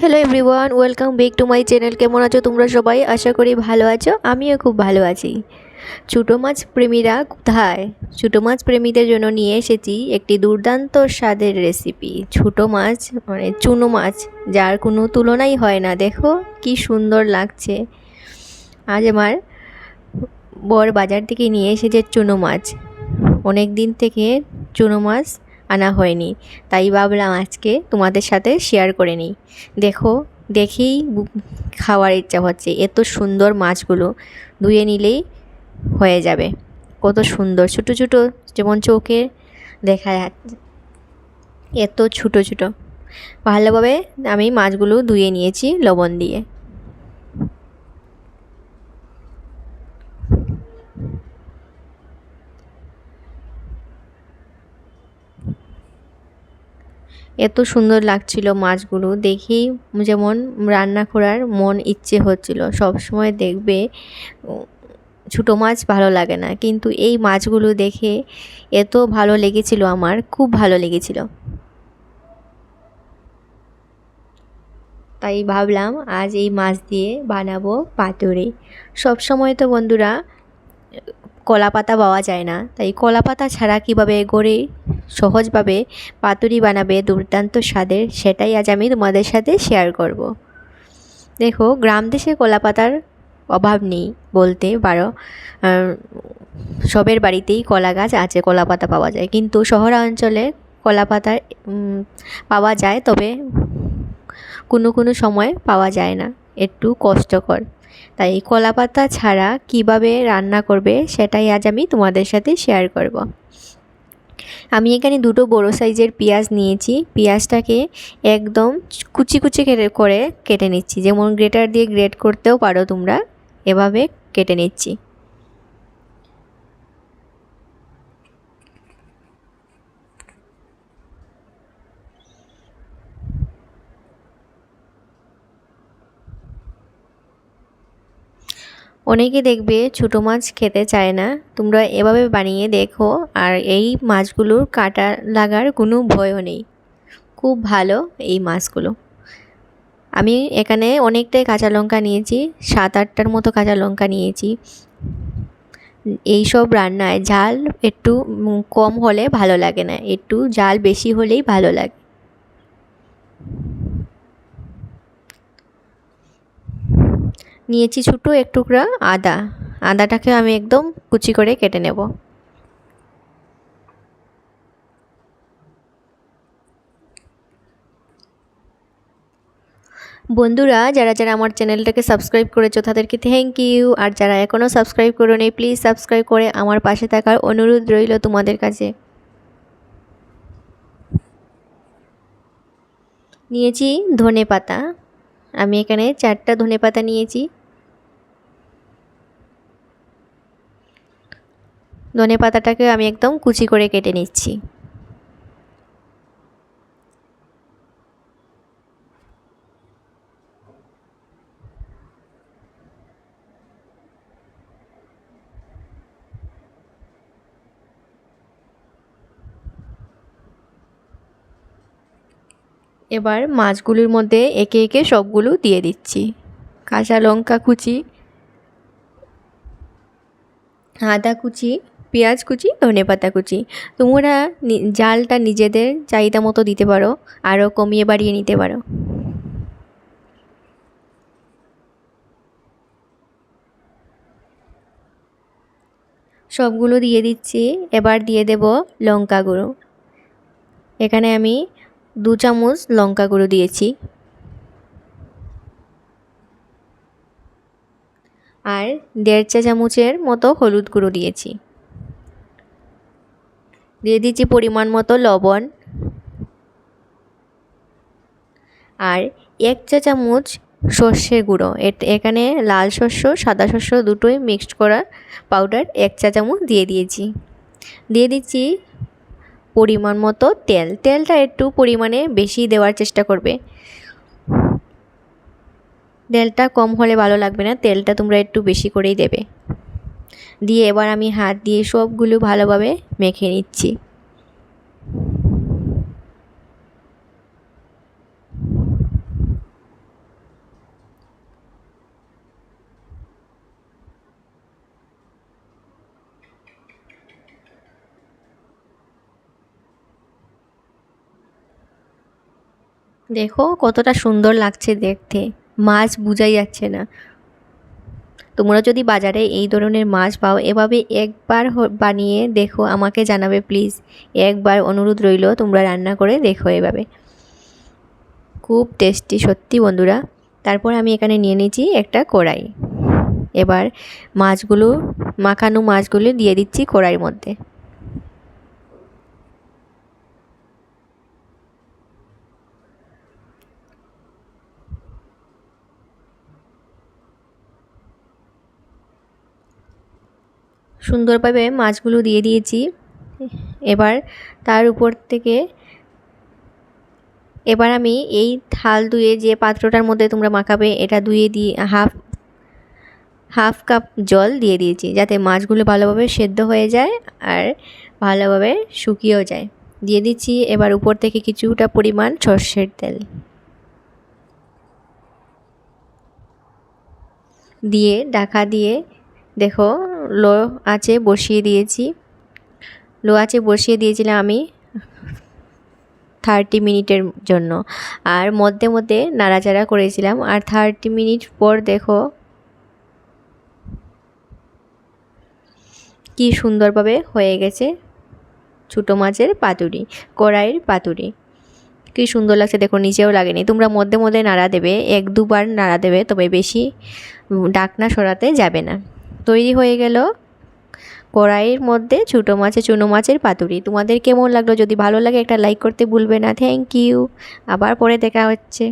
Hello everyone welcome back to my channel কেমন আছো তোমরা সবাই? আশা করি ভালো আছো, আমিও খুব ভালো আছি। ছোটো মাছ প্রেমীরা কোথায়? ছোটো মাছ প্রেমীদের জন্য নিয়ে এসেছি একটি দুর্দান্ত স্বাদের রেসিপি ছোটো মাছ মানে চুনো মাছ, যার কোনো তুলনাই হয় না, দেখো কি সুন্দর লাগছে। আজ আমার বর বাজার থেকে নিয়ে এসেছে চুনো মাছ। অনেক দিন থেকে চুনো মাছ আনা হয়নি। তাই ভাবলাম আজকে তোমাদের সাথে শেয়ার করে নিই। দেখো, দেখেই খাওয়ার ইচ্ছা হচ্ছে। এত সুন্দর মাছগুলো ধুয়ে নিলেই হয়ে যাবে। কত সুন্দর। ছোটো ছোটো যেমন চোখে দেখা যাচ্ছে। এত ছোটো ছোটো। ভালোভাবে আমি মাছগুলো ধুয়ে নিয়েছি লবণ দিয়ে। এত সুন্দর লাগছিল মাছগুলো দেখেই যেমন রান্না করার মন ইচ্ছে হচ্ছিল। সব সময় দেখবে ছোটো মাছ ভালো লাগে না, কিন্তু এই মাছগুলো দেখে এত ভালো লেগেছিল আমার, খুব ভালো লেগেছিল। তাই ভাবলাম আজ এই মাছ দিয়ে বানাবো পাতুরি। সব সময় তো বন্ধুরা কলা পাতা পাওয়া যায় না। তাই কলা পাতা ছাড়া কীভাবে গড়ে সহজভাবে পাতুরি বানাবে দুর্দান্ত স্বাদের, সেটাই আজ আমি তোমাদের সাথে শেয়ার করব। দেখো, গ্রাম দেশে কলা পাতার অভাব নেই বলতে পারো। সবের বাড়িতেই কলা গাছ আছে কলা পাতা পাওয়া যায়। কিন্তু শহরাঞ্চলে কলা পাতা পাওয়া যায়, তবে কোনো কোনো সময় পাওয়া যায় না। একটু কষ্টকর। তাই কলা পাতা ছাড়া কীভাবে রান্না করবে সেটাই আজ আমি তোমাদের সাথে শেয়ার করব। আমি এখানে দুটো বড়ো সাইজের পেঁয়াজ নিয়েছি। পেঁয়াজটাকে একদম কুচি কুচি কেটে করে কেটে নিচ্ছি। যেমন গ্রেটার দিয়ে গ্রেট করতেও পারো তোমরা। এভাবে কেটে নিচ্ছি। অনেকে দেখবে ছোটো মাছ খেতে চায় না। তোমরা এভাবে বানিয়ে দেখো, আর এই মাছগুলোর কাটা লাগার কোনো ভয়ও নেই। খুব ভালো এই মাছগুলো। আমি এখানে অনেকটাই কাঁচা লঙ্কা নিয়েছি, সাত আটটার মতো কাঁচা লঙ্কা নিয়েছি। এই সব রান্নায় ঝাল একটু কম হলে ভালো লাগে না, একটু ঝাল বেশি হলেই ভালো লাগে। নিয়েছি ছোটো এক টুকরা আদা। আদাটাকে আমি একদম কুচি করে কেটে নেব। বন্ধুরা, যারা যারা আমার চ্যানেলটাকে সাবস্ক্রাইব করেছ, তাদেরকে থ্যাংক ইউ আর যারা এখনও সাবস্ক্রাইব করো করোনি প্লিজ সাবস্ক্রাইব করে আমার পাশে থাকার অনুরোধ রইল তোমাদের কাছে। নিয়েছি ধনে পাতা আমি এখানে চারটা ধনে পাতা নিয়েছি। ধনে পাতাটাকে আমি একদম কুচি করে কেটে নিচ্ছি। এবার মাছগুলির মধ্যে একে একে সবগুলো দিয়ে দিচ্ছি। কাঁচা লঙ্কা কুচি, আদা কুচি পেঁয়াজ কুচি, ধনে পাতা কুচি। তোমরা জালটা নিজেদের চাহিদা মতো দিতে পারো আরও কমিয়ে বাড়িয়ে নিতে পারো। সবগুলো দিয়ে দিচ্ছি, এবার দিয়ে দেব লঙ্কা গুঁড়ো। এখানে আমি দু চামচ লঙ্কা গুঁড়ো দিয়েছি। আর দেড় চা চামচের মতো হলুদ গুঁড়ো দিয়েছি। দিয়ে দিচ্ছি পরিমাণ মতো লবণ আর এক চা চামচ সর্ষের গুঁড়ো। এখানে লাল শস্য, সাদা শস্য দুটোই মিক্সড করা পাউডার এক চা চামচ দিয়ে দিয়েছি। দিয়ে দিচ্ছি পরিমাণ মতো তেল। তেলটা একটু পরিমাণে বেশি দেওয়ার চেষ্টা করবে। তেলটা কম হলে ভালো লাগবে না। তেলটা তোমরা একটু বেশি করেই দেবে। দিয়ে এবার আমি হাত দিয়ে সবগুলো ভালোভাবে মেখে নিচ্ছি। দেখো কতটা সুন্দর লাগছে দেখতে। মাছ বুঝাই যাচ্ছে না। তোমরা যদি বাজারে এই ধরনের মাছ পাও, এভাবে একবার বানিয়ে দেখো, আমাকে জানাবে প্লিজ। একবার অনুরোধ রইল, তোমরা রান্না করে দেখো এভাবে। খুব টেস্টি, সত্যি বন্ধুরা। তারপর আমি এখানে নিয়ে নিয়েছি একটা কড়াই। এবার মাছগুলো, মাখানো মাছগুলো দিয়ে দিচ্ছি কড়াইয়ের মধ্যে। সুন্দরভাবে মাছগুলো দিয়ে দিয়েছি। এবার তার উপর থেকে এবার আমি এই থাল ধুয়ে যে পাত্রটার মধ্যে তোমরা মাখাবে, এটা ধুয়ে দিয়ে হাফ হাফ কাপ জল দিয়ে দিয়েছি যাতে মাছগুলো ভালোভাবে সেদ্ধ হয়ে যায় আর ভালোভাবে শুকিয়েও যায়। দিয়ে দিচ্ছি এবার উপর থেকে কিছুটা পরিমাণ সর্ষের তেল। দিয়ে ঢাকা দিয়ে দেখো লো আছে বসিয়ে দিয়েছি। লো আছে বসিয়ে দিয়েছিলাম আমি থার্টি মিনিটের জন্য। আর মধ্যে মধ্যে নাড়াচাড়া করেছিলাম। আর থার্টি মিনিট পর দেখো কি সুন্দরভাবে হয়ে গেছে ছোটো মাছের পাতুরি, কড়াইয়ের পাতুরি। কি সুন্দর লাগছে, দেখো নিচেও লাগেনি। তোমরা মধ্যে মধ্যে নাড়া দেবে, এক দুবার নাড়া দেবে, তবে বেশি ডাকনা সরাতে যাবে না। তৈরি হয়ে গেল কড়াইয়ের মধ্যে ছোটো মাছে চুনো মাছের পাতুরি। তোমাদের কেমন লাগল? যদি ভালো লাগে একটা লাইক করতে ভুলবে না। থ্যাংক ইউ আবার পরে দেখা হচ্ছে।